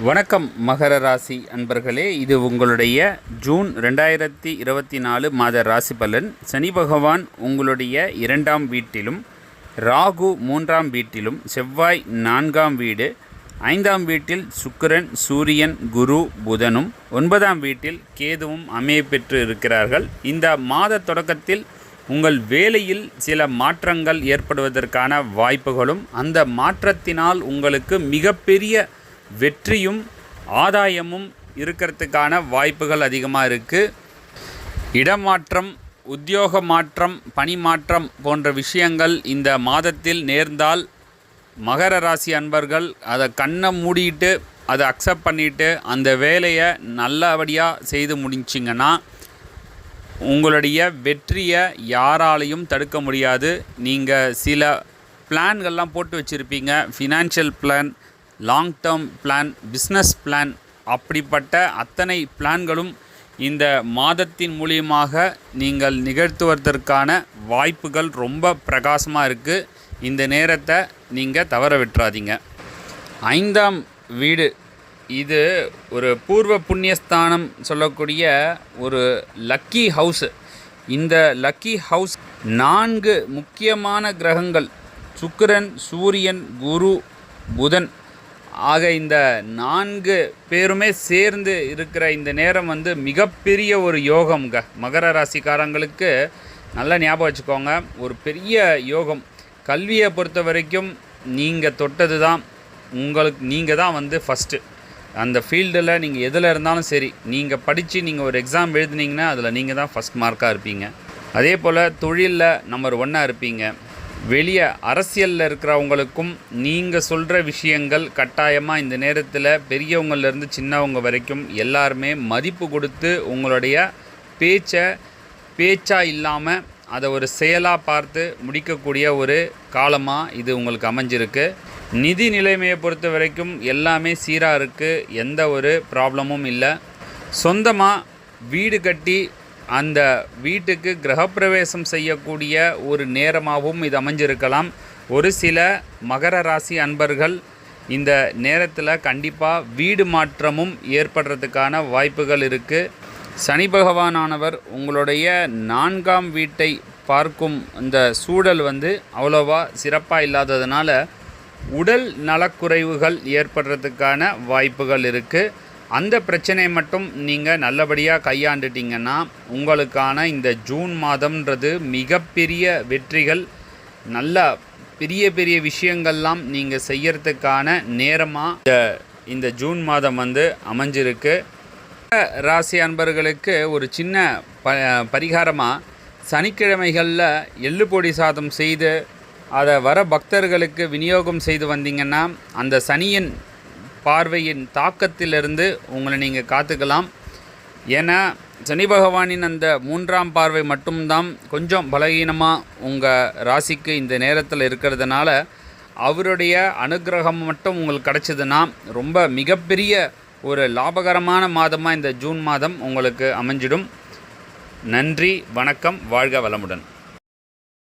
வணக்கம் மகர ராசி அன்பர்களே. இது உங்களுடைய ஜூன் ரெண்டாயிரத்தி இருபத்தி நாலு மாத ராசி பலன். சனி பகவான் உங்களுடைய இரண்டாம் வீட்டிலும் ராகு மூன்றாம் வீட்டிலும் செவ்வாய் நான்காம் வீடு ஐந்தாம் வீட்டில் சுக்கிரன் சூரியன் குரு புதனும் ஒன்பதாம் வீட்டில் கேதுவும் அமைய பெற்று இருக்கிறார்கள். இந்த மாத தொடக்கத்தில் உங்கள் வேலையில் சில மாற்றங்கள் ஏற்படுவதற்கான வாய்ப்புகளும் அந்த மாற்றத்தினால் உங்களுக்கு மிகப்பெரிய வெற்றியும் ஆதாயமும் இருக்கிறதுக்கான வாய்ப்புகள் அதிகமாக இருக்குது இடமாற்றம் உத்தியோக மாற்றம் பணி மாற்றம் போன்ற விஷயங்கள் இந்த மாதத்தில் நேர்ந்தால் மகர ராசி அன்பர்கள் அதை கண்ணை மூடிட்டு அதை அக்செப்ட் பண்ணிவிட்டு அந்த வேலையை நல்லபடியாக செய்து முடிச்சிங்கன்னா உங்களுடைய வெற்றியை யாராலையும் தடுக்க முடியாது. நீங்கள் சில பிளான்கள்லாம் போட்டு வச்சுருப்பீங்க. Financial plan long term plan business plan அப்படிப்பட்ட அத்தனை பிளான்களும் இந்த மாதத்தின் மூலியமாக நீங்கள் நிகழ்த்துவதற்கான வாய்ப்புகள் ரொம்ப பிரகாசமாக இருக்குது இந்த நேரத்தை நீங்கள் தவற விட்டுறாதீங்க. ஐந்தாம் வீடு இது ஒரு பூர்வ புண்ணியஸ்தானம் சொல்லக்கூடிய ஒரு லக்கி ஹவுஸ் இந்த லக்கி ஹவுஸ் நான்கு முக்கியமான கிரகங்கள் சுக்கிரன் சூரியன் குரு புதன் ஆக இந்த நான்கு பேருமே சேர்ந்து இருக்கிற இந்த நேரம் வந்து மிகப்பெரிய ஒரு யோகம்ங்க. மகர ராசிக்காரங்களுக்கு நல்லா ஞாபகம் வச்சுக்கோங்க. ஒரு பெரிய யோகம். கல்வியை பொறுத்த வரைக்கும் நீங்கள் தொட்டது தான் உங்களுக்கு நீங்கள் தான் வந்து ஃபஸ்ட்டு அந்த ஃபீல்டில் நீங்கள் எதில் இருந்தாலும் சரி நீங்கள் படித்து நீங்கள் ஒரு எக்ஸாம் எழுதுனீங்கன்னா அதில் நீங்கள் தான் ஃபஸ்ட் மார்க்காக இருப்பீங்க. அதே போல் தொழிலில் நம்பர் ஒன்னாக இருப்பீங்க. வெளியே அரசியலில் இருக்கிறவங்களுக்கும் நீங்கள் சொல்கிற விஷயங்கள் கட்டாயமாக இந்த நேரத்தில் பெரியவங்கள்லேருந்து சின்னவங்க வரைக்கும் எல்லாருமே மதிப்பு கொடுத்து உங்களுடைய பேச்சை பேச்சாக இல்லாமல் அதை ஒரு செயலாக பார்த்து முடிக்கக்கூடிய ஒரு காலமாக இது உங்களுக்கு அமைஞ்சிருக்கு. நிதி நிலைமையை பொறுத்த வரைக்கும் எல்லாமே சீராக இருக்குது எந்த ஒரு ப்ராப்ளமும் இல்லை. சொந்தமாக வீடு கட்டி அந்த வீட்டுக்கு கிரகப்பிரவேசம் செய்யக்கூடிய ஒரு நேரமாகவும் இது அமைஞ்சிருக்கலாம். ஒரு சில மகர ராசி அன்பர்கள் இந்த நேரத்தில் கண்டிப்பாக வீடு மாற்றமும் ஏற்படுறதுக்கான வாய்ப்புகள் இருக்குது சனி பகவானானவர் உங்களுடைய நான்காம் வீட்டை பார்க்கும் இந்த சூழல் வந்து அவ்வளோவா சிறப்பாக இல்லாததுனால உடல் நலக்குறைவுகள் ஏற்படுறதுக்கான வாய்ப்புகள் இருக்குது அந்த பிரச்சனையை மட்டும் நீங்கள் நல்லபடியாக கையாண்டுட்டிங்கன்னா உங்களுக்கான இந்த ஜூன் மாதம்ன்றது மிகப்பெரிய வெற்றிகள் நல்ல பெரிய பெரிய விஷயங்கள்லாம் நீங்கள் செய்யறதுக்கான நேரமாக இந்த இந்த ஜூன் மாதம் வந்து அமைஞ்சிருக்கு. ராசி அன்பர்களுக்கு ஒரு சின்ன ப பரிகாரமாக சனிக்கிழமைகளில் எள்ளு பொடி சாதம் செய்து அதை வர பக்தர்களுக்கு விநியோகம் செய்து வந்தீங்கன்னா அந்த சனியின் பார்வையின் தாக்கத்திலிருந்து உங்களை நீங்கள் காத்துக்கலாம். ஏன்னா சனி பகவானின் அந்த மூன்றாம் பார்வை மட்டும்தான் கொஞ்சம் பலகீனமாக உங்கள் ராசிக்கு இந்த நேரத்தில் இருக்கிறதுனால அவருடைய அனுகிரகம் மட்டும் உங்களுக்கு கிடச்சிதுன்னா ரொம்ப மிகப்பெரிய ஒரு லாபகரமான மாதமாக இந்த ஜூன் மாதம் உங்களுக்கு அமைஞ்சிடும். நன்றி வணக்கம் வாழ்க வளமுடன்.